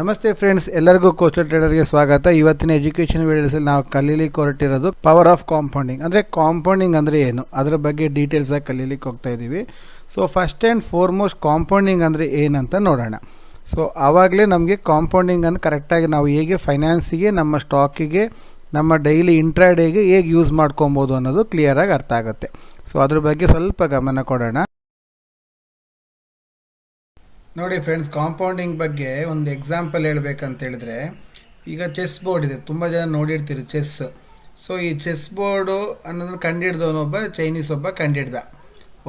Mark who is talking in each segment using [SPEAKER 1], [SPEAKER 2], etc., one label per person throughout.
[SPEAKER 1] ನಮಸ್ತೆ ಫ್ರೆಂಡ್ಸ್ ಎಲ್ಲರಿಗೂ ಕೋಸ್ಟಲ್ ಟ್ರೇಡರ್ಗೆ ಸ್ವಾಗತ. ಇವತ್ತಿನ ಎಜುಕೇಷನ್ ವಿಡಿಯೋಸಲ್ಲಿ ನಾವು ಕಲೀಲಿಕ್ಕೆ ಹೊರಟಿರೋದು ಪವರ್ ಆಫ್ ಕಾಂಪೌಂಡಿಂಗ್ ಅಂದರೆ ಕಾಂಪೌಂಡಿಂಗ್ ಅಂದರೆ ಏನು? ಅದರ ಬಗ್ಗೆ ಡೀಟೇಲ್ಸಾಗಿ ಕಲೀಲಿಕ್ಕೆ ಹೋಗ್ತಾ ಇದ್ದೀವಿ so first and foremost compounding ಅಂದರೆ ಏನಂತ ನೋಡೋಣ. ಸೊ ಆವಾಗಲೇ ನಮಗೆ ಕಾಂಪೌಂಡಿಂಗ್ ಅಂದರೆ ಕರೆಕ್ಟಾಗಿ ನಾವು ಹೇಗೆ ಫೈನಾನ್ಸಿಗೆ ನಮ್ಮ ಸ್ಟಾಕಿಗೆ ನಮ್ಮ ಡೈಲಿ ಇಂಟ್ರಾಡೇಗೆ ಹೇಗೆ ಯೂಸ್ ಮಾಡ್ಕೊಬೋದು ಅನ್ನೋದು ಕ್ಲಿಯರಾಗಿ ಅರ್ಥ ಆಗುತ್ತೆ. ಸೊ ಅದ್ರ ಬಗ್ಗೆ ಸ್ವಲ್ಪ ಗಮನ ಕೊಡೋಣ. ನೋಡಿ ಫ್ರೆಂಡ್ಸ್ ಕಾಂಪೌಂಡಿಂಗ್ ಬಗ್ಗೆ ಒಂದು ಎಕ್ಸಾಂಪಲ್ ಹೇಳ್ಬೇಕಂತ ಹೇಳಿದ್ರೆ, ಈಗ ಚೆಸ್ ಬೋರ್ಡ್ ಇದೆ. ತುಂಬ ಜನ ನೋಡಿರ್ತೀರಿ ಚೆಸ್ ಸೊ ಈ ಚೆಸ್ ಬೋರ್ಡು ಅನ್ನೋದನ್ನು ಕಂಡಿಡ್ದವನೊಬ್ಬ ಚೈನೀಸ್ ಒಬ್ಬ ಕಂಡಿಡ್ದ.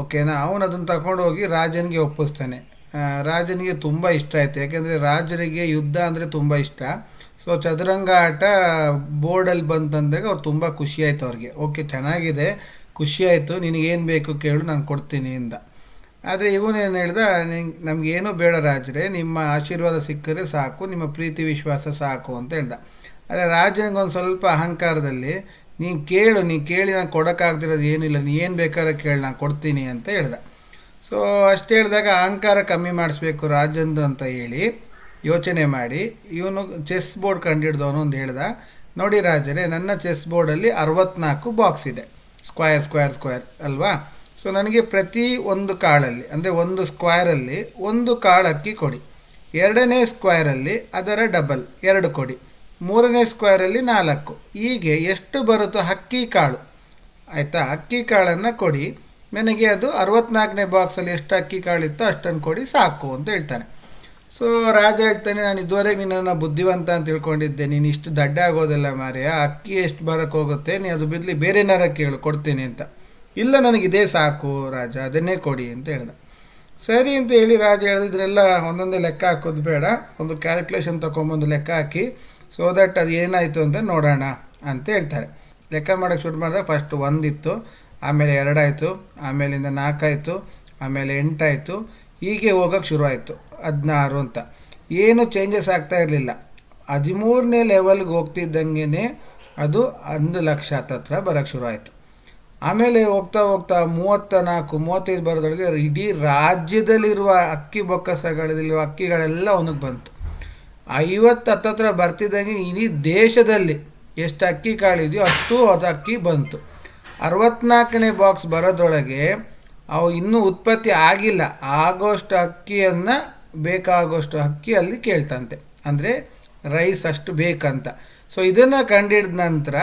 [SPEAKER 1] ಓಕೆನಾ ಅವನು ಅದನ್ನು ತಗೊಂಡು ಹೋಗಿ ರಾಜನಿಗೆ ಒಪ್ಪಿಸ್ತಾನೆ. ರಾಜನಿಗೆ ತುಂಬ ಇಷ್ಟ ಆಯಿತು. ಯಾಕೆಂದರೆ ರಾಜರಿಗೆ ಯುದ್ಧ ಅಂದರೆ ತುಂಬ ಇಷ್ಟ. ಸೊ ಚದುರಂಗ ಆಟ ಬೋರ್ಡಲ್ಲಿ ಬಂತಂದಾಗ ಅವ್ರು ತುಂಬ ಖುಷಿಯಾಯಿತು ಅವ್ರಿಗೆ. ಓಕೆ ಚೆನ್ನಾಗಿದೆ. ಖುಷಿಯಾಯಿತು ನಿನಗೇನು ಬೇಕು ಕೇಳು, ನಾನು ಕೊಡ್ತೀನಿ ಇಂದ ಆದರೆ ಇವನೇನು ಹೇಳ್ದ, ನಿಂಗೆ, ನಮಗೇನು ಬೇಡ ರಾಜರೇ, ನಿಮ್ಮ ಆಶೀರ್ವಾದ ಸಿಕ್ಕರೆ ಸಾಕು, ನಿಮ್ಮ ಪ್ರೀತಿ ವಿಶ್ವಾಸ ಸಾಕು ಅಂತ ಹೇಳ್ದ. ಆದರೆ ರಾಜನಿಗೆ ಒಂದು ಸ್ವಲ್ಪ ಅಹಂಕಾರದಲ್ಲಿ, ನೀನು ಕೇಳು, ನೀನು ಕೇಳಿ ನಾನು ಕೊಡೋಕ್ಕಾಗ್ದಿರೋದು ಏನಿಲ್ಲ, ನೀ ಏನು ಬೇಕಾದ್ರೆ ಕೇಳಿ, ನಾನು ಕೊಡ್ತೀನಿ ಅಂತ ಹೇಳ್ದ. ಸೊ ಅಷ್ಟು ಹೇಳಿದಾಗ ಅಹಂಕಾರ ಕಮ್ಮಿ ಮಾಡಿಸ್ಬೇಕು ರಾಜಂದು ಅಂತ ಹೇಳಿ ಯೋಚನೆ ಮಾಡಿ, ಇವನು ಚೆಸ್ ಬೋರ್ಡ್ ಕಂಡಿಡ್ದವನು ಒಂದು ಹೇಳ್ದ. ನೋಡಿ ರಾಜರೇ, ನನ್ನ ಚೆಸ್ ಬೋರ್ಡಲ್ಲಿ ಅರವತ್ನಾಲ್ಕು ಬಾಕ್ಸ್ ಇದೆ. ಸ್ಕ್ವಯರ್ ಸ್ಕ್ವಯರ್ ಸ್ಕ್ವಯರ್ ಅಲ್ವಾ? ಸೊ ನನಗೆ ಪ್ರತಿ ಒಂದು ಕಾಳಲ್ಲಿ, ಅಂದರೆ ಒಂದು ಸ್ಕ್ವೇರಲ್ಲಿ ಒಂದು ಕಾಳು ಅಕ್ಕಿ ಕೊಡಿ. ಎರಡನೇ ಸ್ಕ್ವೇರಲ್ಲಿ ಅದರ ಡಬಲ್ ಎರಡು ಕೊಡಿ. ಮೂರನೇ ಸ್ಕ್ವೇರಲ್ಲಿ ನಾಲ್ಕು. ಹೀಗೆ ಎಷ್ಟು ಬರುತ್ತೋ ಅಕ್ಕಿ ಕಾಳು. ಆಯಿತಾ? ಅಕ್ಕಿ ಕಾಳನ್ನು ಕೊಡಿ. ನನಗೆ ಅದು ಅರವತ್ನಾಲ್ಕನೇ ಬಾಕ್ಸಲ್ಲಿ ಎಷ್ಟು ಅಕ್ಕಿ ಕಾಳಿತ್ತೋ ಅಷ್ಟನ್ನು ಕೊಡಿ, ಸಾಕು ಅಂತ ಹೇಳ್ತಾನೆ. ಸೊ ರಾಜ ಹೇಳ್ತಾನೆ, ನಾನು ಇದುವರೆಗೆ ನಿನ್ನನ್ನು ಬುದ್ಧಿವಂತ ಅಂತ ತಿಳ್ಕೊಂಡಿದ್ದೆ. ನೀನು ಇಷ್ಟು ದಡ್ಡ ಆಗೋದಿಲ್ಲ ಮಾರಿಯ ಅಕ್ಕಿ ಎಷ್ಟು ಬರೋಕ್ಕೆ ಹೋಗುತ್ತೆ? ನೀ ಅದು ಬಿದ್ಲಿ ಬೇರೆ ನರ ಕೇಳು, ಕೊಡ್ತೀನಿ ಅಂತ. ಇಲ್ಲ, ನನಗೆ ಇದೇ ಸಾಕು ರಾಜ, ಅದನ್ನೇ ಕೊಡಿ ಅಂತ ಹೇಳ್ದ. ಸರಿ ಅಂತ ಹೇಳಿ ರಾಜ ಹೇಳಿದ್ರೆಲ್ಲ ಒಂದೊಂದೇ ಲೆಕ್ಕ ಹಾಕೋದು ಬೇಡ, ಒಂದು ಕ್ಯಾಲ್ಕುಲೇಷನ್ ತೊಗೊಂಬಂದು ಲೆಕ್ಕ ಹಾಕಿ ಸೊ ದಟ್ ಅದು ಏನಾಯಿತು ಅಂತ ನೋಡೋಣ ಅಂತ ಹೇಳ್ತಾರೆ. ಲೆಕ್ಕ ಮಾಡೋಕ್ಕೆ ಶುರು ಮಾಡಿದ್ರೆ ಫಸ್ಟ್ ಒಂದಿತ್ತು, ಆಮೇಲೆ ಎರಡಾಯಿತು, ಆಮೇಲಿಂದ ನಾಲ್ಕಾಯಿತು, ಆಮೇಲೆ ಎಂಟಾಯಿತು, ಹೀಗೆ ಹೋಗೋಕ್ಕೆ ಶುರು ಆಯಿತು ಹದಿನಾರು ಅಂತ. ಏನು ಚೇಂಜಸ್ ಆಗ್ತಾ ಇರಲಿಲ್ಲ. ಹದಿಮೂರನೇ ಲೆವೆಲ್ಗೆ ಹೋಗ್ತಿದ್ದಂಗೆ ಅದು ಒಂದು ಲಕ್ಷ ಹತ್ತತ್ರ ಬರೋಕ್ಕೆ ಶುರು ಆಯಿತು ಆಮೇಲೆ ಹೋಗ್ತಾ ಹೋಗ್ತಾ ಮೂವತ್ತ ನಾಲ್ಕು, ಮೂವತ್ತೈದು ಬರೋದ್ರೊಳಗೆ ಇಡೀ ರಾಜ್ಯದಲ್ಲಿರುವ ಅಕ್ಕಿ ಬೊಕ್ಕಸಗಳಲ್ಲಿರುವ ಅಕ್ಕಿಗಳೆಲ್ಲ ಅವನಿಗೆ ಬಂತು. ಐವತ್ತು ಹತ್ತತ್ರ ಬರ್ತಿದ್ದಂಗೆ ಇಡೀ ದೇಶದಲ್ಲಿ ಎಷ್ಟು ಅಕ್ಕಿ ಕಾಳಿದೆಯೋ ಅಷ್ಟು ಅದು ಅಕ್ಕಿ ಬಂತು. ಅರವತ್ನಾಲ್ಕನೇ ಬಾಕ್ಸ್ ಬರೋದ್ರೊಳಗೆ ಅವು ಇನ್ನೂ ಉತ್ಪತ್ತಿ ಆಗಿಲ್ಲ. ಆಗೋಷ್ಟು ಅಕ್ಕಿಯನ್ನು ಬೇಕಾಗೋಷ್ಟು ಅಕ್ಕಿ ಅಲ್ಲಿ ಕೇಳ್ತಂತೆ. ಅಂದರೆ ರೈಸ್ ಅಷ್ಟು ಬೇಕಂತ. ಸೊ ಇದನ್ನು ಕಂಡಿಡಿದ ನಂತರ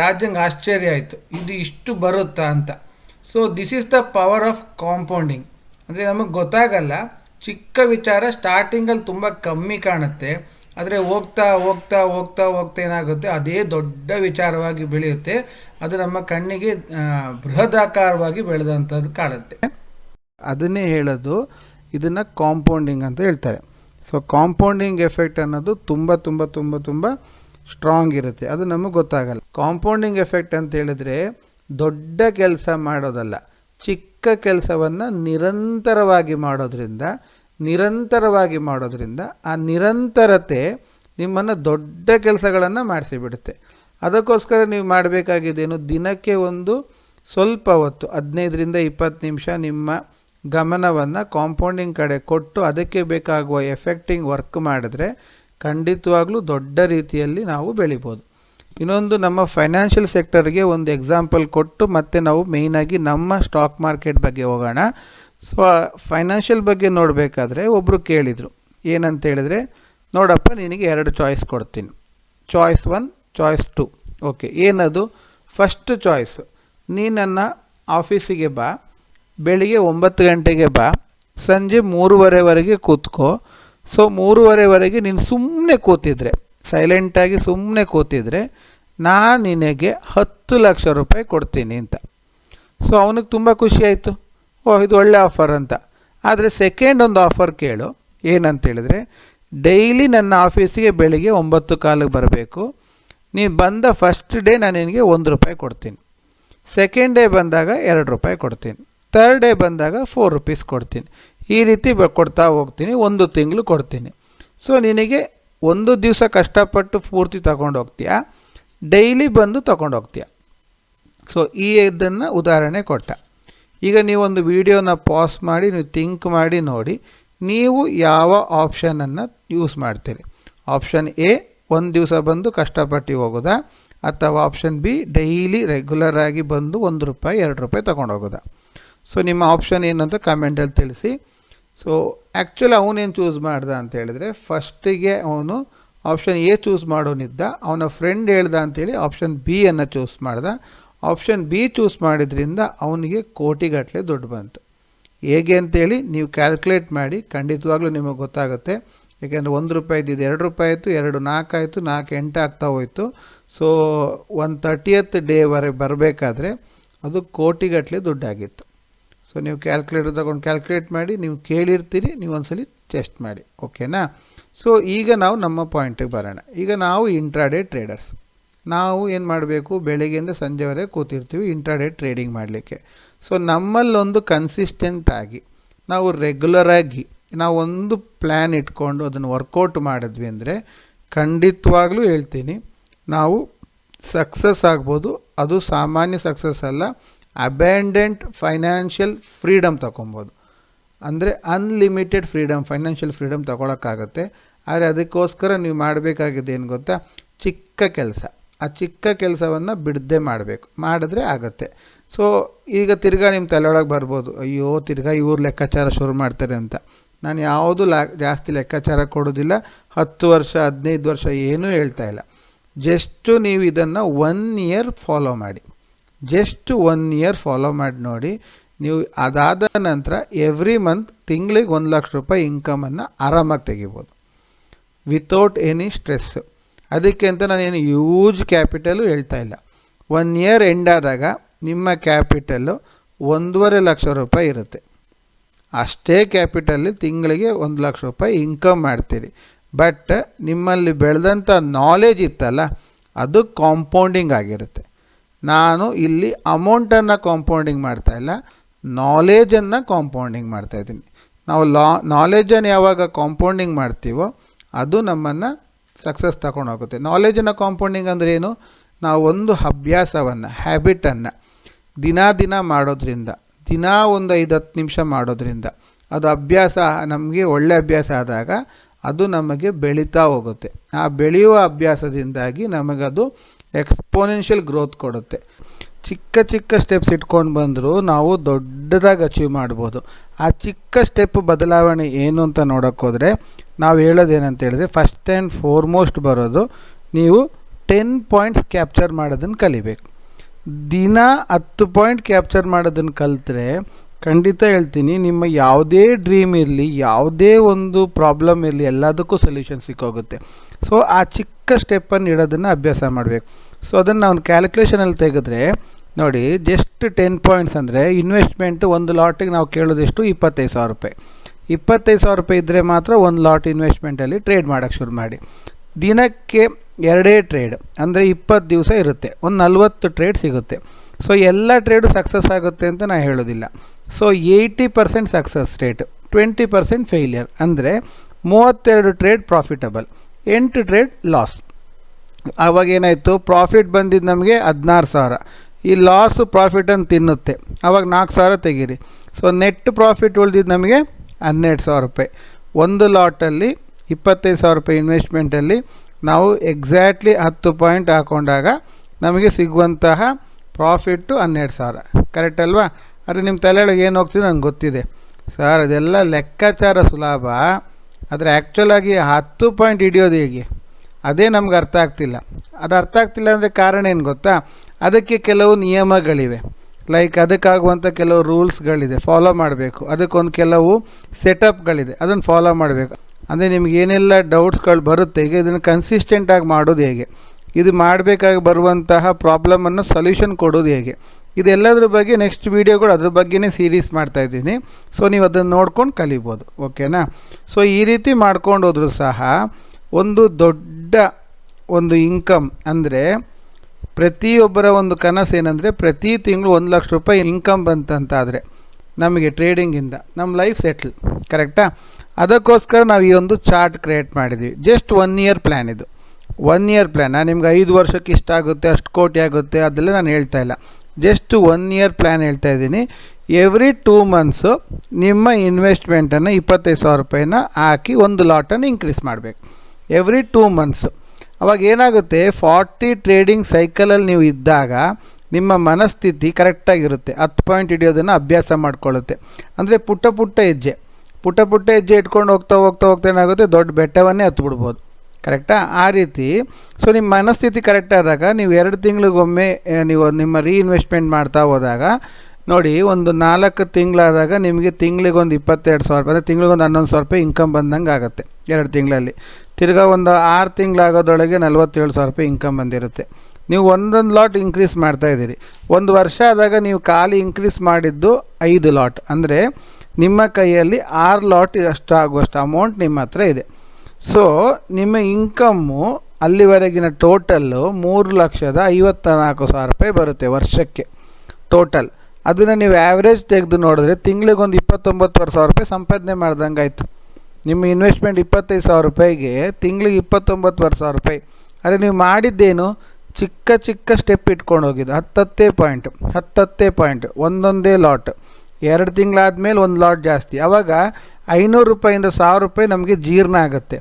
[SPEAKER 1] ರಾಜ್ಯಂಗೆ ಆಶ್ಚರ್ಯ ಆಯಿತು. ಇದು ಇಷ್ಟು ಬರುತ್ತಾ ಅಂತ. So this is the power of compounding ಅಂದರೆ ನಮಗೆ ಗೊತ್ತಾಗಲ್ಲ, ಚಿಕ್ಕ ವಿಚಾರ ಸ್ಟಾರ್ಟಿಂಗಲ್ಲಿ ತುಂಬ ಕಮ್ಮಿ ಕಾಣುತ್ತೆ. ಆದರೆ ಹೋಗ್ತಾ ಹೋಗ್ತಾ ಹೋಗ್ತಾ ಹೋಗ್ತಾ ಏನಾಗುತ್ತೆ, ಅದೇ ದೊಡ್ಡ ವಿಚಾರವಾಗಿ ಬೆಳೆಯುತ್ತೆ. ಅದು ನಮ್ಮ ಕಣ್ಣಿಗೆ ಬೃಹದಾಕಾರವಾಗಿ ಬೆಳೆದಂಥದ್ದು ಕಾಣುತ್ತೆ. ಅದನ್ನೇ ಹೇಳೋದು, ಇದನ್ನು ಕಾಂಪೌಂಡಿಂಗ್ ಅಂತ ಹೇಳ್ತಾರೆ. ಸೊ ಕಾಂಪೌಂಡಿಂಗ್ ಎಫೆಕ್ಟ್ ಅನ್ನೋದು ತುಂಬ ತುಂಬ ತುಂಬ ತುಂಬ ಸ್ಟ್ರಾಂಗ್ ಇರುತ್ತೆ. ಅದು ನಮಗೆ ಗೊತ್ತಾಗಲ್ಲ. ಕಾಂಪೌಂಡಿಂಗ್ ಎಫೆಕ್ಟ್ ಅಂತ ಹೇಳಿದ್ರೆ ದೊಡ್ಡ ಕೆಲಸ ಮಾಡೋದಲ್ಲ. ಚಿಕ್ಕ ಕೆಲಸವನ್ನು ನಿರಂತರವಾಗಿ ಮಾಡೋದ್ರಿಂದ ನಿರಂತರವಾಗಿ ಮಾಡೋದ್ರಿಂದ ಆ ನಿರಂತರತೆ ನಿಮ್ಮನ್ನು ದೊಡ್ಡ ಕೆಲಸಗಳನ್ನು ಮಾಡಿಸಿಬಿಡುತ್ತೆ. ಅದಕ್ಕೋಸ್ಕರ ನೀವು ಮಾಡಬೇಕಾಗಿದ್ದೇನು, ದಿನಕ್ಕೆ ಒಂದು ಸ್ವಲ್ಪ ಹೊತ್ತು, ಹದಿನೈದರಿಂದ ಇಪ್ಪತ್ತು ನಿಮಿಷ ನಿಮ್ಮ ಗಮನವನ್ನು ಕಾಂಪೌಂಡಿಂಗ್ ಕಡೆ ಕೊಟ್ಟು ಅದಕ್ಕೆ ಬೇಕಾಗುವ ಎಫೆಕ್ಟಿಂಗ್ ವರ್ಕ್ ಮಾಡಿದ್ರೆ ಖಂಡಿತವಾಗ್ಲೂ ದೊಡ್ಡ ರೀತಿಯಲ್ಲಿ ನಾವು ಬೆಳಿಬೋದು. ಇನ್ನೊಂದು ನಮ್ಮ ಫೈನಾನ್ಷಿಯಲ್ ಸೆಕ್ಟರ್ಗೆ ಒಂದು ಎಕ್ಸಾಂಪಲ್ ಕೊಟ್ಟು ಮತ್ತೆ ನಾವು ಮೇಯ್ನಾಗಿ ನಮ್ಮ ಸ್ಟಾಕ್ ಮಾರ್ಕೆಟ್ ಬಗ್ಗೆ ಹೋಗೋಣ. ಸೊ ಫೈನಾನ್ಷಿಯಲ್ ಬಗ್ಗೆ ನೋಡಬೇಕಾದ್ರೆ ಒಬ್ಬರು ಕೇಳಿದರು. ಏನಂತ ಹೇಳಿದ್ರೆ, ನೋಡಪ್ಪ, ನಿನಗೆ ಎರಡು ಚಾಯ್ಸ್ ಕೊಡ್ತೀನಿ. Choice one choice two okay ಏನದು? ಫಸ್ಟ್ ಚಾಯ್ಸ್ ನೀ ನನ್ನ ಆಫೀಸಿಗೆ ಬಾ, ಬೆಳಿಗ್ಗೆ ಒಂಬತ್ತು ಗಂಟೆಗೆ ಬಾ, ಸಂಜೆ ಮೂರುವರೆವರೆಗೆ ಕೂತ್ಕೋ ಸೊ ಮೂರುವರೆವರೆಗೆ ನೀನು ಸುಮ್ಮನೆ ಕೂತಿದ್ರೆ ಸೈಲೆಂಟಾಗಿ ಸುಮ್ಮನೆ ಕೂತಿದ್ರೆ, ನಾನು ನಿನಗೆ ಹತ್ತು ಲಕ್ಷ ರೂಪಾಯಿ ಕೊಡ್ತೀನಿ ಅಂತ. ಸೊ ಅವನಿಗೆ ತುಂಬ ಖುಷಿ ಆಯಿತು. ಓ, ಇದು ಒಳ್ಳೆ ಆಫರ್ ಅಂತ. ಆದರೆ ಸೆಕೆಂಡ್ ಒಂದು ಆಫರ್ ಕೇಳು. ಏನಂತ ಹೇಳಿದ್ರೆ ಡೈಲಿ ನನ್ನ ಆಫೀಸಿಗೆ ಬೆಳಿಗ್ಗೆ ಒಂಬತ್ತು ಕಾಲಿಗೆ ಬರಬೇಕು. ನೀನು ಬಂದ ಫಸ್ಟ್ ಡೇ ನಾನು ನಿನಗೆ ಒಂದು ರೂಪಾಯಿ ಕೊಡ್ತೀನಿ. ಸೆಕೆಂಡ್ ಡೇ ಬಂದಾಗ ಎರಡು ರೂಪಾಯಿ ಕೊಡ್ತೀನಿ. ಥರ್ಡ್ ಡೇ ಬಂದಾಗ ಫೋರ್ ರುಪೀಸ್ ಕೊಡ್ತೀನಿ. ಈ ರೀತಿ ಕೊಡ್ತಾ ಹೋಗ್ತೀನಿ, ಒಂದು ತಿಂಗಳು ಕೊಡ್ತೀನಿ. ಸೊ ನಿನಗೆ ಒಂದು ದಿವಸ ಕಷ್ಟಪಟ್ಟು ಪೂರ್ತಿ ತಗೊಂಡು ಹೋಗ್ತೀಯಾ? ಡೈಲಿ ಬಂದು ತಗೊಂಡು ಹೋಗ್ತೀಯ? ಸೊ ಈ ಇದನ್ನು ಉದಾಹರಣೆ ಕೊಟ್ಟ. ಈಗ ನೀವೊಂದು ವಿಡಿಯೋನ ಪಾಸ್ ಮಾಡಿ, ನೀವು ಥಿಂಕ್ ಮಾಡಿ, ನೋಡಿ, ನೀವು ಯಾವ ಆಪ್ಷನನ್ನು ಯೂಸ್ ಮಾಡ್ತೀರಿ? ಆಪ್ಷನ್ ಎ ಒಂದು ದಿವಸ ಬಂದು ಕಷ್ಟಪಟ್ಟು ಹೋಗೋದಾ? ಅಥವಾ ಆಪ್ಷನ್ ಬಿ ಡೈಲಿ ರೆಗ್ಯುಲರ್ ಆಗಿ ಬಂದು ಒಂದು ರೂಪಾಯಿ, ಎರಡು ರೂಪಾಯಿ ತೊಗೊಂಡು ಸೊ ನಿಮ್ಮ ಆಪ್ಷನ್ ಏನಂತ ಕಮೆಂಟಲ್ಲಿ ತಿಳಿಸಿ. ಸೊ ಆ್ಯಕ್ಚುಲಿ ಅವನೇನು ಚೂಸ್ ಮಾಡ್ದ ಅಂತ ಹೇಳಿದ್ರೆ ಫಸ್ಟಿಗೆ ಅವನು ಆಪ್ಷನ್ ಎ ಚೂಸ್ ಮಾಡೋನಿದ್ದ, ಅವನ ಫ್ರೆಂಡ್ ಹೇಳ್ದ ಅಂತೇಳಿ ಆಪ್ಷನ್ ಬಿ ಅನ್ನು ಚೂಸ್ ಮಾಡ್ದ. ಆಪ್ಷನ್ ಬಿ ಚೂಸ್ ಮಾಡಿದ್ರಿಂದ ಅವನಿಗೆ ಕೋಟಿಗಟ್ಟಲೆ ದುಡ್ಡು ಬಂತು. ಹೇಗೆ ಅಂತೇಳಿ ನೀವು ಕ್ಯಾಲ್ಕುಲೇಟ್ ಮಾಡಿ, ಖಂಡಿತವಾಗ್ಲೂ ನಿಮಗೆ ಗೊತ್ತಾಗುತ್ತೆ. ಯಾಕೆಂದರೆ ಒಂದು ರೂಪಾಯಿ ಇದ್ದಿದ್ದು ಎರಡು ರೂಪಾಯಿ ಆಯಿತು, ಎರಡು ನಾಲ್ಕು ಆಯಿತು, ನಾಲ್ಕು ಎಂಟು ಆಗ್ತಾ ಹೋಯಿತು. ಸೊ ಒನ್ ತರ್ಟಿಯತ್ ಡೇವರೆಗೆ ಬರಬೇಕಾದ್ರೆ ಅದು ಕೋಟಿಗಟ್ಟಲೆ ದುಡ್ಡಾಗಿತ್ತು. ಸೊ ನೀವು ಕ್ಯಾಲ್ಕುಲೇಟರ್ ತಗೊಂಡು ಕ್ಯಾಲ್ಕುಲೇಟ್ ಮಾಡಿ, ನೀವು ಕೇಳಿರ್ತೀರಿ, ನೀವು ಒಂದ್ಸಲಿ ಟೆಸ್ಟ್ ಮಾಡಿ. ಓಕೆನಾ ಸೊ ಈಗ ನಾವು ನಮ್ಮ ಪಾಯಿಂಟಿಗೆ ಬರೋಣ. ಈಗ ನಾವು ಇಂಟ್ರಾಡೇ ಟ್ರೇಡರ್ಸ್ ನಾವು ಏನು ಮಾಡಬೇಕು? ಬೆಳಗ್ಗೆಯಿಂದ ಸಂಜೆವರೆಗೆ ಕೂತಿರ್ತೀವಿ ಇಂಟ್ರಾಡೇ ಟ್ರೇಡಿಂಗ್ ಮಾಡಲಿಕ್ಕೆ. ಸೊ ನಮ್ಮಲ್ಲೊಂದು ಕನ್ಸಿಸ್ಟೆಂಟ್ ಆಗಿ, ನಾವು ರೆಗ್ಯುಲರ್ ಆಗಿ, ನಾವು ಒಂದು ಪ್ಲ್ಯಾನ್ ಇಟ್ಕೊಂಡು ಅದನ್ನು ವರ್ಕೌಟ್ ಮಾಡಿದ್ವಿ ಅಂದರೆ, ಖಂಡಿತವಾಗ್ಲೂ ಹೇಳ್ತೀನಿ, ನಾವು ಸಕ್ಸಸ್ ಆಗ್ಬೋದು. ಅದು ಸಾಮಾನ್ಯ ಸಕ್ಸಸ್ ಅಲ್ಲ. ಅಬ್ಯಾಂಡೆಂಟ್ ಫೈನಾನ್ಷಿಯಲ್ ಫ್ರೀಡಮ್ ತಗೊಬೋದು ಅಂದರೆ ಅನ್ಲಿಮಿಟೆಡ್ ಫ್ರೀಡಮ್ ಫೈನಾನ್ಷಿಯಲ್ ಫ್ರೀಡಮ್ ತಗೊಳಕ್ಕಾಗತ್ತೆ. ಆದರೆ ಅದಕ್ಕೋಸ್ಕರ ನೀವು ಮಾಡಬೇಕಾಗಿದ್ದು ಏನು ಗೊತ್ತಾ? ಚಿಕ್ಕ ಕೆಲಸ. ಆ ಚಿಕ್ಕ ಕೆಲಸವನ್ನು ಬಿಡದೆ ಮಾಡಬೇಕು. ಮಾಡಿದ್ರೆ ಆಗತ್ತೆ. ಸೊ ಈಗ ತಿರ್ಗಾ ನಿಮ್ಮ ತಲೆಯೊಳಗೆ ಬರ್ಬೋದು, ಅಯ್ಯೋ, ತಿರ್ಗಾ ಇವ್ರು ಲೆಕ್ಕಾಚಾರ ಶುರು ಮಾಡ್ತಾರೆ ಅಂತ. ನಾನು ಯಾವುದು ಲಾ, ಜಾಸ್ತಿ ಲೆಕ್ಕಾಚಾರ ಕೊಡೋದಿಲ್ಲ. ಹತ್ತು ವರ್ಷ, ಹದಿನೈದು ವರ್ಷ ಏನೂ ಹೇಳ್ತಾ ಇಲ್ಲ. ಜಸ್ಟು ನೀವು ಇದನ್ನು ಒನ್ ಇಯರ್ ಫಾಲೋ ಮಾಡಿ. ಜಸ್ಟ್ ಒನ್ ಇಯರ್ ಫಾಲೋ ಮಾಡಿ ನೋಡಿ. ನೀವು ಅದಾದ ನಂತರ ಎವ್ರಿ ಮಂತ್ ತಿಂಗಳಿಗೆ ಒಂದು ಲಕ್ಷ ರೂಪಾಯಿ ಇನ್ಕಮನ್ನು ಆರಾಮಾಗಿ ತೆಗಿಬೋದು. Without any stress. ಅದಕ್ಕೆ ಅಂತ ನಾನೇನು ಯೂಜ್ ಕ್ಯಾಪಿಟಲು ಹೇಳ್ತಾ ಇಲ್ಲ. ಒನ್ ಇಯರ್ ಎಂಡ್ ಆದಾಗ ನಿಮ್ಮ ಕ್ಯಾಪಿಟಲ್ಲು ಒಂದೂವರೆ ಲಕ್ಷ ರೂಪಾಯಿ ಇರುತ್ತೆ. ಅಷ್ಟೇ ಕ್ಯಾಪಿಟಲ್ಲಿ ತಿಂಗಳಿಗೆ ಒಂದು ಲಕ್ಷ ರೂಪಾಯಿ ಇನ್ಕಮ್ ಮಾಡ್ತೀರಿ. ಬಟ್ ನಿಮ್ಮಲ್ಲಿ ಬೆಳೆದಂಥ ನಾಲೆಜ್ ಇತ್ತಲ್ಲ, ಅದು ಕಾಂಪೌಂಡಿಂಗ್ ಆಗಿರುತ್ತೆ. ನಾನು ಇಲ್ಲಿ ಅಮೌಂಟನ್ನು ಕಾಂಪೌಂಡಿಂಗ್ ಮಾಡ್ತಾ ಇಲ್ಲ ನಾಲೇಜನ್ನು ಕಾಂಪೌಂಡಿಂಗ್ ಮಾಡ್ತಾ ಇದ್ದೀನಿ. ನಾವು ಲಾ ನಾಲೆಜನ್ನು ಯಾವಾಗ ಕಾಂಪೌಂಡಿಂಗ್ ಮಾಡ್ತೀವೋ ಅದು ನಮ್ಮನ್ನು ಸಕ್ಸಸ್ ತಗೊಂಡು ಹೋಗುತ್ತೆ. ನಾಲೆಜನ್ನು ಕಾಂಪೌಂಡಿಂಗ್ ಅಂದರೆ ಏನು? ನಾವು ಒಂದು ಅಭ್ಯಾಸವನ್ನು ಹ್ಯಾಬಿಟನ್ನು ದಿನಾ ದಿನ ಮಾಡೋದ್ರಿಂದ, ದಿನ ಒಂದು ಐದು ಹತ್ತು ನಿಮಿಷ ಮಾಡೋದ್ರಿಂದ, ಅದು ಅಭ್ಯಾಸ ನಮಗೆ ಒಳ್ಳೆ ಅಭ್ಯಾಸ ಆದಾಗ ಅದು ನಮಗೆ ಬೆಳೀತಾ ಹೋಗುತ್ತೆ. ಆ ಬೆಳೆಯುವ ಅಭ್ಯಾಸದಿಂದಾಗಿ ನಮಗದು ಎಕ್ಸ್ಪೋನೆನ್ಷಿಯಲ್ ಗ್ರೋತ್ ಕೊಡುತ್ತೆ. ಚಿಕ್ಕ ಚಿಕ್ಕ ಸ್ಟೆಪ್ಸ್ ಇಟ್ಕೊಂಡು ಬಂದರೂ ನಾವು ದೊಡ್ಡದಾಗಿ ಅಚೀವ್ ಮಾಡ್ಬೋದು. ಆ ಚಿಕ್ಕ ಸ್ಟೆಪ್ ಬದಲಾವಣೆ ಏನು ಅಂತ ನೋಡೋಕ್ಕೋದ್ರೆ ನಾವು ಹೇಳೋದೇನಂತ ಹೇಳಿದ್ರೆ ಫಸ್ಟ್ ಆ್ಯಂಡ್ ಫೋರ್ಮೋಸ್ಟ್ ಬರೋದು ನೀವು ಟೆನ್ ಪಾಯಿಂಟ್ಸ್ ಕ್ಯಾಪ್ಚರ್ ಮಾಡೋದನ್ನು ಕಲಿಬೇಕು. ದಿನ ಹತ್ತು ಪಾಯಿಂಟ್ ಕ್ಯಾಪ್ಚರ್ ಮಾಡೋದನ್ನು ಕಲಿತ್ರೆ ಖಂಡಿತ ಹೇಳ್ತೀನಿ, ನಿಮ್ಮ ಯಾವುದೇ ಡ್ರೀಮ್ ಇರಲಿ, ಯಾವುದೇ ಒಂದು ಪ್ರಾಬ್ಲಮ್ ಇರಲಿ, ಎಲ್ಲದಕ್ಕೂ ಸೊಲ್ಯೂಷನ್ ಸಿಕ್ಕೋಗುತ್ತೆ. ಸೊ ಆ ಚಿಕ್ಕ ಸ್ಟೆಪ್ಪನ್ನು ಇಡೋದನ್ನು ಅಭ್ಯಾಸ ಮಾಡಬೇಕು. ಸೊ ಅದನ್ನು ನಾವು ಕ್ಯಾಲ್ಕುಲೇಷನಲ್ಲಿ ತೆಗೆದ್ರೆ, ನೋಡಿ ಜಸ್ಟ್ ಟೆನ್ ಪಾಯಿಂಟ್ಸ್ ಅಂದರೆ ಇನ್ವೆಸ್ಟ್ಮೆಂಟ್ ಒಂದು ಲಾಟಿಗೆ ನಾವು ಕೇಳೋದೆಷ್ಟು ಇಪ್ಪತ್ತೈದು ಸಾವಿರ ರೂಪಾಯಿ. ಇಪ್ಪತ್ತೈದು ಸಾವಿರ ರೂಪಾಯಿ ಇದ್ದರೆ ಮಾತ್ರ ಒಂದು ಲಾಟ್ ಇನ್ವೆಸ್ಟ್ಮೆಂಟಲ್ಲಿ ಟ್ರೇಡ್ ಮಾಡೋಕ್ಕೆ ಶುರು ಮಾಡಿ. ದಿನಕ್ಕೆ ಎರಡೇ ಟ್ರೇಡ್ ಅಂದರೆ ಇಪ್ಪತ್ತು ದಿವಸ ಇರುತ್ತೆ. ಒಂದು ನಲ್ವತ್ತು ಟ್ರೇಡ್ ಸಿಗುತ್ತೆ. ಸೊ ಎಲ್ಲ ಟ್ರೇಡು ಸಕ್ಸಸ್ ಆಗುತ್ತೆ ಅಂತ ನಾನು ಹೇಳೋದಿಲ್ಲ. So eighty percent success rate twenty percent failure ಅಂದರೆ ಮೂವತ್ತೆರಡು ಟ್ರೇಡ್ ಪ್ರಾಫಿಟಬಲ್ ಎಂಟು ಟ್ರೇಡ್ ಲಾಸ್ ಆವಾಗ ಏನಾಯಿತು? ಪ್ರಾಫಿಟ್ ಬಂದಿದ್ದು ನಮಗೆ ಹದಿನಾರು ಸಾವಿರ. ಈ ಲಾಸು ಪ್ರಾಫಿಟನ್ನು ತಿನ್ನುತ್ತೆ. ಆವಾಗ ನಾಲ್ಕು ಸಾವಿರ ತೆಗೀರಿ. ಸೊ ನೆಟ್ ಪ್ರಾಫಿಟ್ ಉಳಿದಿದ್ದು ನಮಗೆ ಹನ್ನೆರಡು ಸಾವಿರ ರೂಪಾಯಿ. ಒಂದು ಲಾಟಲ್ಲಿ ಇಪ್ಪತ್ತೈದು ಸಾವಿರ ರೂಪಾಯಿ ಇನ್ವೆಸ್ಟ್ಮೆಂಟಲ್ಲಿ ನಾವು ಎಕ್ಸಾಕ್ಟ್ಲಿ ಹತ್ತು ಪಾಯಿಂಟ್ ಹಾಕೊಂಡಾಗ ನಮಗೆ ಸಿಗುವಂತಹ ಪ್ರಾಫಿಟ್ಟು ಹನ್ನೆರಡು ಸಾವಿರ. ಕರೆಕ್ಟ್ ಅಲ್ವಾ? ಆದರೆ ನಿಮ್ಮ ತಲೆಯೊಳಗೆ ಏನು ಹೋಗ್ತಿದೆ ನಂಗೆ ಗೊತ್ತಿದೆ. ಸರ್ ಅದೆಲ್ಲ ಲೆಕ್ಕಾಚಾರ ಸುಲಭ. ಆದರೆ ಆ್ಯಕ್ಚುಲಾಗಿ ಹತ್ತು ಪಾಯಿಂಟ್ ಹಿಡಿಯೋದು ಹೇಗೆ? ಅದೇ ನಮ್ಗೆ ಅರ್ಥ ಆಗ್ತಿಲ್ಲ. ಅದು ಅರ್ಥ ಆಗ್ತಿಲ್ಲ ಅಂದರೆ ಕಾರಣ ಏನು ಗೊತ್ತಾ? ಅದಕ್ಕೆ ಕೆಲವು ನಿಯಮಗಳಿವೆ. ಲೈಕ್ ಅದಕ್ಕಾಗುವಂಥ ಕೆಲವು ರೂಲ್ಸ್ಗಳಿದೆ ಫಾಲೋ ಮಾಡಬೇಕು. ಅದಕ್ಕೊಂದು ಕೆಲವು ಸೆಟಪ್ಗಳಿದೆ ಅದನ್ನು ಫಾಲೋ ಮಾಡಬೇಕು. ಅಂದರೆ ನಿಮ್ಗೆ ಏನೆಲ್ಲ ಡೌಟ್ಸ್ಗಳು ಬರುತ್ತೆ, ಈಗ ಇದನ್ನು ಕನ್ಸಿಸ್ಟೆಂಟಾಗಿ ಮಾಡೋದು ಹೇಗೆ? ಇದು ಮಾಡಬೇಕಾಗಿ ಬರುವಂತಹ ಪ್ರಾಬ್ಲಮನ್ನು ಸೊಲ್ಯೂಷನ್ ಕೊಡೋದು ಹೇಗೆ? ಇದೆಲ್ಲದ್ರ ಬಗ್ಗೆ ನೆಕ್ಸ್ಟ್ ವೀಡಿಯೋಗಳು ಅದ್ರ ಬಗ್ಗೆನೇ ಸೀರೀಸ್ ಮಾಡ್ತಾಯಿದ್ದೀನಿ ಸೊ ನೀವು ಅದನ್ನು ನೋಡ್ಕೊಂಡು ಕಲಿಬೋದು ಓಕೆನಾ ಸೊ ಈ ರೀತಿ ಮಾಡ್ಕೊಂಡು ಹೋದ್ರೂ ಸಹ ಒಂದು ದೊಡ್ಡ ಒಂದು ಇನ್ಕಮ್ ಅಂದರೆ ಪ್ರತಿಯೊಬ್ಬರ ಒಂದು ಕನಸು ಏನಂದರೆ ಪ್ರತಿ ತಿಂಗಳು ಒಂದು ಲಕ್ಷ ರೂಪಾಯಿ ಇನ್ಕಮ್ ಬಂತಂತಾದರೆ ನಮಗೆ ಟ್ರೇಡಿಂಗಿಂದ ನಮ್ಮ ಲೈಫ್ ಸೆಟ್ಲ್ ಕರೆಕ್ಟಾ ಅದಕ್ಕೋಸ್ಕರ ನಾವು ಈ ಒಂದು ಚಾರ್ಟ್ ಕ್ರಿಯೇಟ್ ಮಾಡಿದ್ವಿ. ಜಸ್ಟ್ ಒನ್ ಇಯರ್ ಪ್ಲ್ಯಾನ್ ಇದು. ಒನ್ ಇಯರ್ ಪ್ಲ್ಯಾನ ನಿಮ್ಗೆ ಐದು ವರ್ಷಕ್ಕೆ ಇಷ್ಟ ಆಗುತ್ತೆ, ಅಷ್ಟು ಕೋಟಿ ಆಗುತ್ತೆ, ಅದೆಲ್ಲ ನಾನು ಹೇಳ್ತಾ ಇಲ್ಲ. ಜಸ್ಟ್ ಒನ್ ಇಯರ್ ಪ್ಲ್ಯಾನ್ ಹೇಳ್ತಾ ಇದ್ದೀನಿ. ಎವ್ರಿ ಟೂ ಮಂತ್ಸು ನಿಮ್ಮ ಇನ್ವೆಸ್ಟ್ಮೆಂಟನ್ನು ಇಪ್ಪತ್ತೈದು ಸಾವಿರ ರೂಪಾಯಿನ ಹಾಕಿ ಒಂದು ಲಾಟನ್ನು ಇನ್ಕ್ರೀಸ್ ಮಾಡಬೇಕು. ಎವ್ರಿ ಟೂ ಮಂತ್ಸು ಅವಾಗ ಏನಾಗುತ್ತೆ ಫಾರ್ಟಿ ಟ್ರೇಡಿಂಗ್ ಸೈಕಲಲ್ಲಿ ನೀವು ಇದ್ದಾಗ ನಿಮ್ಮ ಮನಸ್ಥಿತಿ ಕರೆಕ್ಟಾಗಿರುತ್ತೆ ಹತ್ತು ಪಾಯಿಂಟ್ ಹಿಡಿಯೋದನ್ನು ಅಭ್ಯಾಸ ಮಾಡ್ಕೊಳ್ಳುತ್ತೆ. ಅಂದರೆ ಪುಟ್ಟ ಪುಟ್ಟ ಹೆಜ್ಜೆ. ಪುಟ್ಟ ಪುಟ್ಟ ಹೆಜ್ಜೆ ಇಟ್ಕೊಂಡು ಹೋಗ್ತಾ ಹೋಗ್ತಾ ಹೋಗ್ತಾ ಏನಾಗುತ್ತೆ, ದೊಡ್ಡ ಬೆಟ್ಟವನ್ನೇ ಹತ್ಬಿಡ್ಬೋದು. ಕರೆಕ್ಟಾ ಆ? ರೀತಿ. ಸೊ ನಿಮ್ಮ ಮನಸ್ಥಿತಿ ಕರೆಕ್ಟ್ ಆದಾಗ ನೀವು ಎರಡು ತಿಂಗಳಿಗೊಮ್ಮೆ ನೀವು ನಿಮ್ಮ ರೀಇನ್ವೆಸ್ಟ್ಮೆಂಟ್ ಮಾಡ್ತಾ ಹೋದಾಗ, ನೋಡಿ ಒಂದು ನಾಲ್ಕು ತಿಂಗಳಾದಾಗ ನಿಮಗೆ ತಿಂಗಳಿಗೊಂದು ಇಪ್ಪತ್ತೆರಡು ಸಾವಿರ ರೂಪಾಯಿ, ಅಂದರೆ ತಿಂಗಳಿಗೊಂದು ಹನ್ನೊಂದು ಸಾವಿರ ರೂಪಾಯಿ ಇನ್ಕಮ್ ಬಂದಂಗೆ ಆಗುತ್ತೆ ಎರಡು ತಿಂಗಳಲ್ಲಿ. ತಿರ್ಗಾ ಒಂದು ಆರು ತಿಂಗಳಾಗೋದೊಳಗೆ ನಲ್ವತ್ತೇಳು ಸಾವಿರ ರೂಪಾಯಿ ಇನ್ಕಮ್ ಬಂದಿರುತ್ತೆ. ನೀವು ಒಂದೊಂದು ಲಾಟ್ ಇನ್ಕ್ರೀಸ್ ಮಾಡ್ತಾ ಇದ್ದೀರಿ. ಒಂದು ವರ್ಷ ಆದಾಗ ನೀವು ಖಾಲಿ ಇನ್ಕ್ರೀಸ್ ಮಾಡಿದ್ದು ಐದು ಲಾಟ್ ಅಂದರೆ ನಿಮ್ಮ ಕೈಯಲ್ಲಿ ಆರು ಲಾಟ್ ಅಷ್ಟಾಗುವಷ್ಟು ಅಮೌಂಟ್ ನಿಮ್ಮ ಹತ್ರ ಇದೆ. ಸೊ ನಿಮ್ಮ ಇನ್ಕಮ್ಮು ಅಲ್ಲಿವರೆಗಿನ ಟೋಟಲ್ಲು ಮೂರು ಲಕ್ಷದ ಐವತ್ತ ನಾಲ್ಕು ಸಾವಿರ ರೂಪಾಯಿ ಬರುತ್ತೆ ವರ್ಷಕ್ಕೆ. ಟೋಟಲ್ ಅದನ್ನು ನೀವು ಆ್ಯಾವ್ರೇಜ್ ತೆಗೆದು ನೋಡಿದ್ರೆ ತಿಂಗಳಿಗೊಂದು ಇಪ್ಪತ್ತೊಂಬತ್ತುವರೆ ಸಾವಿರ ರೂಪಾಯಿ ಸಂಪಾದನೆ ಮಾಡ್ದಂಗೆ ಆಯಿತು. ನಿಮ್ಮ ಇನ್ವೆಸ್ಟ್ಮೆಂಟ್ ಇಪ್ಪತ್ತೈದು ಸಾವಿರ ರೂಪಾಯಿಗೆ ತಿಂಗಳಿಗೆ ಇಪ್ಪತ್ತೊಂಬತ್ತುವರೆ ಸಾವಿರ ರೂಪಾಯಿ. ಆದರೆ ನೀವು ಮಾಡಿದ್ದೇನು? ಚಿಕ್ಕ ಚಿಕ್ಕ ಸ್ಟೆಪ್ ಇಟ್ಕೊಂಡು ಹೋಗಿದ್ದು. ಹತ್ತತ್ತೇ ಪಾಯಿಂಟ್ ಹತ್ತತ್ತೇ ಪಾಯಿಂಟ್ ಒಂದೊಂದೇ ಲಾಟ್ ಎರಡು ತಿಂಗಳಾದ್ಮೇಲೆ ಒಂದು ಲಾಟ್ ಜಾಸ್ತಿ. ಆವಾಗ ಐನೂರು ರೂಪಾಯಿಂದ ಸಾವಿರ ರೂಪಾಯಿ ನಮಗೆ ಜೀರ್ಣ ಆಗುತ್ತೆ.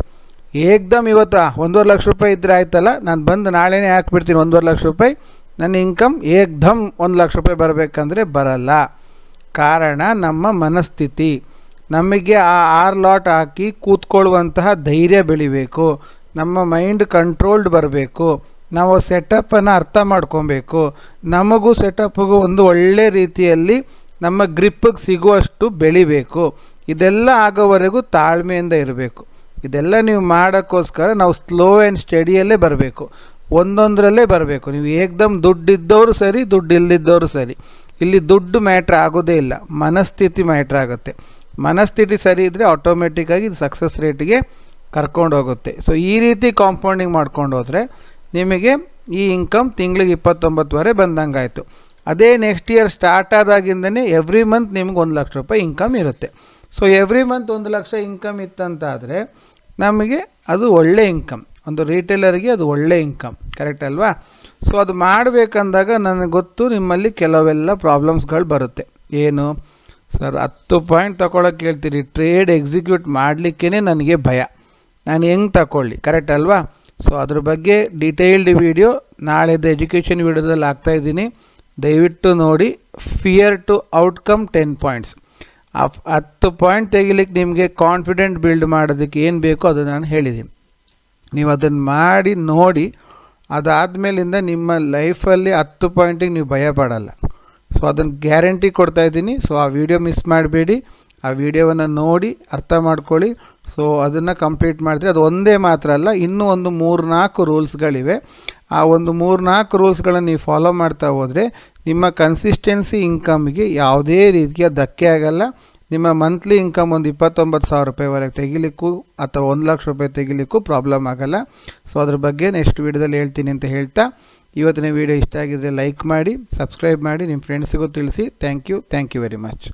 [SPEAKER 1] ಏಕ್ದಮ್ ಇವತ್ತು ಒಂದೂವರೆ ಲಕ್ಷ ರೂಪಾಯಿ ಇದ್ದರೆ ಆಯ್ತಲ್ಲ, ನಾನು ಬಂದು ನಾಳೆನೇ ಹಾಕ್ಬಿಡ್ತೀನಿ ಒಂದೂವರೆ ಲಕ್ಷ ರೂಪಾಯಿ. ನನ್ನ ಇನ್ಕಮ್ ಏಕ್ದಮ್ ಒಂದು ಲಕ್ಷ ರೂಪಾಯಿ ಬರಬೇಕಂದ್ರೆ ಬರಲ್ಲ. ಕಾರಣ ನಮ್ಮ ಮನಸ್ಥಿತಿ. ನಮಗೆ ಆ ಆರು ಲಾಟ್ ಹಾಕಿ ಕೂತ್ಕೊಳ್ಳುವಂತಹ ಧೈರ್ಯ ಬೆಳಿಬೇಕು. ನಮ್ಮ ಮೈಂಡ್ ಕಂಟ್ರೋಲ್ಡ್ ಬರಬೇಕು. ನಾವು ಸೆಟಪ್ಪನ್ನು ಅರ್ಥ ಮಾಡ್ಕೊಬೇಕು. ನಮಗೂ ಸೆಟಪ್ಗೂ ಒಂದು ಒಳ್ಳೆ ರೀತಿಯಲ್ಲಿ ನಮ್ಮ ಗ್ರಿಪ್ಪಿಗೆ ಸಿಗುವಷ್ಟು ಬೆಳಿಬೇಕು. ಇದೆಲ್ಲ ಆಗೋವರೆಗೂ ತಾಳ್ಮೆಯಿಂದ ಇರಬೇಕು. ಇದೆಲ್ಲ ನೀವು ಮಾಡೋಕ್ಕೋಸ್ಕರ ನಾವು ಸ್ಲೋ ಆ್ಯಂಡ್ ಸ್ಟಡಿಯಲ್ಲೇ ಬರಬೇಕು. ಒಂದೊಂದರಲ್ಲೇ ಬರಬೇಕು. ನೀವು ಏಕ್ದಮ್ ದುಡ್ಡಿದ್ದವರು ಸರಿ ದುಡ್ಡು ಇಲ್ಲದಿದ್ದವರು ಸರಿ. ಇಲ್ಲಿ ದುಡ್ಡು ಮ್ಯಾಟ್ರ್ ಆಗೋದೇ ಇಲ್ಲ. ಮನಸ್ಥಿತಿ ಮ್ಯಾಟ್ರ್ ಆಗುತ್ತೆ. ಮನಸ್ಥಿತಿ ಸರಿ ಇದ್ದರೆ ಆಟೋಮೆಟಿಕ್ಕಾಗಿ ಇದು ಸಕ್ಸಸ್ ರೇಟಿಗೆ ಕರ್ಕೊಂಡು ಹೋಗುತ್ತೆ. ಸೊ ಈ ರೀತಿ ಕಾಂಪೌಂಡಿಂಗ್ ಮಾಡ್ಕೊಂಡು ಹೋದರೆ ನಿಮಗೆ ಈ ಇನ್ಕಮ್ ತಿಂಗಳಿಗೆ ಇಪ್ಪತ್ತೊಂಬತ್ತುವರೆ ಬಂದಂಗಾಯಿತು. ಅದೇ ನೆಕ್ಸ್ಟ್ ಇಯರ್ ಸ್ಟಾರ್ಟ್ ಆದಾಗಿಂದನೇ ಎವ್ರಿ ಮಂತ್ ನಿಮ್ಗೆ ಒಂದು ಲಕ್ಷ ರೂಪಾಯಿ ಇನ್ಕಮ್ ಇರುತ್ತೆ. ಸೊ ಎವ್ರಿ ಮಂತ್ ಒಂದು ಲಕ್ಷ ಇನ್ಕಮ್ ಇತ್ತಂತಾದರೆ, ನಮಗೆ ಅದು ಒಳ್ಳೆ ಇನ್ಕಮ್ ಒಂದು ರೀಟೇಲರ್ಗೆ ಅದು ಒಳ್ಳೆ ಇನ್ಕಮ್ ಕರೆಕ್ಟ್ ಅಲ್ವಾ? ಸೊ ಅದು ಮಾಡಬೇಕಂದಾಗ ನನಗೆ ಗೊತ್ತು ನಿಮ್ಮಲ್ಲಿ ಕೆಲವೆಲ್ಲ ಪ್ರಾಬ್ಲಮ್ಸ್ಗಳು ಬರುತ್ತೆ. ಏನು? ಸರ್, ಹತ್ತು ಪಾಯಿಂಟ್ ತಗೊಳಕ್ಕೆ ಹೇಳ್ತೀರಿ. ಟ್ರೇಡ್ ಎಕ್ಸಿಕ್ಯೂಟ್ ಮಾಡಲಿಕ್ಕೇ ನನಗೆ ಭಯ. ನಾನು ಹೆಂಗೆ ತಗೊಳ್ಳಿ ಕರೆಕ್ಟ್ ಅಲ್ವಾ? ಸೊ ಅದ್ರ ಬಗ್ಗೆ ಡೀಟೇಲ್ಡ್ ವಿಡಿಯೋ ನಾಳೆದು ಎಜುಕೇಷನ್ ವಿಡಿಯೋದಲ್ಲಿ ಹಾಕ್ತಾಯಿದ್ದೀನಿ ದಯವಿಟ್ಟು ನೋಡಿ. Fear to outcome ten points ಆ ಹತ್ತು ಪಾಯಿಂಟ್ ತೆಗಿಲಿಕ್ಕೆ ನಿಮಗೆ ಕಾನ್ಫಿಡೆಂಟ್ ಬಿಲ್ಡ್ ಮಾಡೋದಕ್ಕೆ ಏನು ಬೇಕೋ ಅದು ನಾನು ಹೇಳಿದ್ದೀನಿ. ನೀವು ಅದನ್ನು ಮಾಡಿ, ನೋಡಿ, ಅದಾದಮೇಲಿಂದ ನಿಮ್ಮ ಲೈಫಲ್ಲಿ ಹತ್ತು ಪಾಯಿಂಟಿಗೆ ನೀವು ಭಯ ಪಡಲ್ಲ. ಸೊ ಅದನ್ನು ಗ್ಯಾರಂಟಿ ಕೊಡ್ತಾ ಇದ್ದೀನಿ. ಸೊ ಆ ವಿಡಿಯೋ ಮಿಸ್ ಮಾಡಬೇಡಿ. ಆ ವಿಡಿಯೋವನ್ನು ನೋಡಿ, ಅರ್ಥ ಮಾಡ್ಕೊಳ್ಳಿ. ಸೊ ಅದನ್ನು ಕಂಪ್ಲೀಟ್ ಮಾಡಿದ್ರೆ ಅದು ಒಂದೇ ಮಾತ್ರ ಅಲ್ಲ, ಇನ್ನೂ ಒಂದು ಮೂರು ನಾಲ್ಕು ರೂಲ್ಸ್ಗಳಿವೆ ಆ ಒಂದು ಮೂರು ನಾಲ್ಕು ರೂಲ್ಸ್ಗಳನ್ನು ನೀವು ಫಾಲೋ ಮಾಡ್ತಾ ಹೋದರೆ ನಿಮ್ಮ ಕನ್ಸಿಸ್ಟೆನ್ಸಿ ಇನ್ಕಮ್ಗೆ ಯಾವುದೇ ರೀತಿಯ ಧಕ್ಕೆ ಆಗಲ್ಲ. ನಿಮ್ಮ ಮಂತ್ಲಿ ಇನ್ಕಮ್ ಒಂದು ಇಪ್ಪತ್ತೊಂಬತ್ತು ಸಾವಿರ ರೂಪಾಯಿವರೆಗೆ ತೆಗಿಲಿಕ್ಕೂ ಅಥವಾ ಒಂದು ಲಕ್ಷ ರೂಪಾಯಿ ತೆಗಿಲಿಕ್ಕೂ ಪ್ರಾಬ್ಲಮ್ ಆಗಲ್ಲ. ಸೊ ಅದ್ರ ಬಗ್ಗೆ ನೆಕ್ಸ್ಟ್ ವೀಡಿಯೋದಲ್ಲಿ ಹೇಳ್ತೀನಿ ಅಂತ ಹೇಳ್ತಾ, ಇವತ್ತಿನ ವೀಡಿಯೋ ಇಷ್ಟ ಆಗಿದೆ ಲೈಕ್ ಮಾಡಿ ಸಬ್ಸ್ಕ್ರೈಬ್ ಮಾಡಿ ನಿಮ್ಮ ಫ್ರೆಂಡ್ಸಿಗೂ ತಿಳಿಸಿ. Thank you thank you very much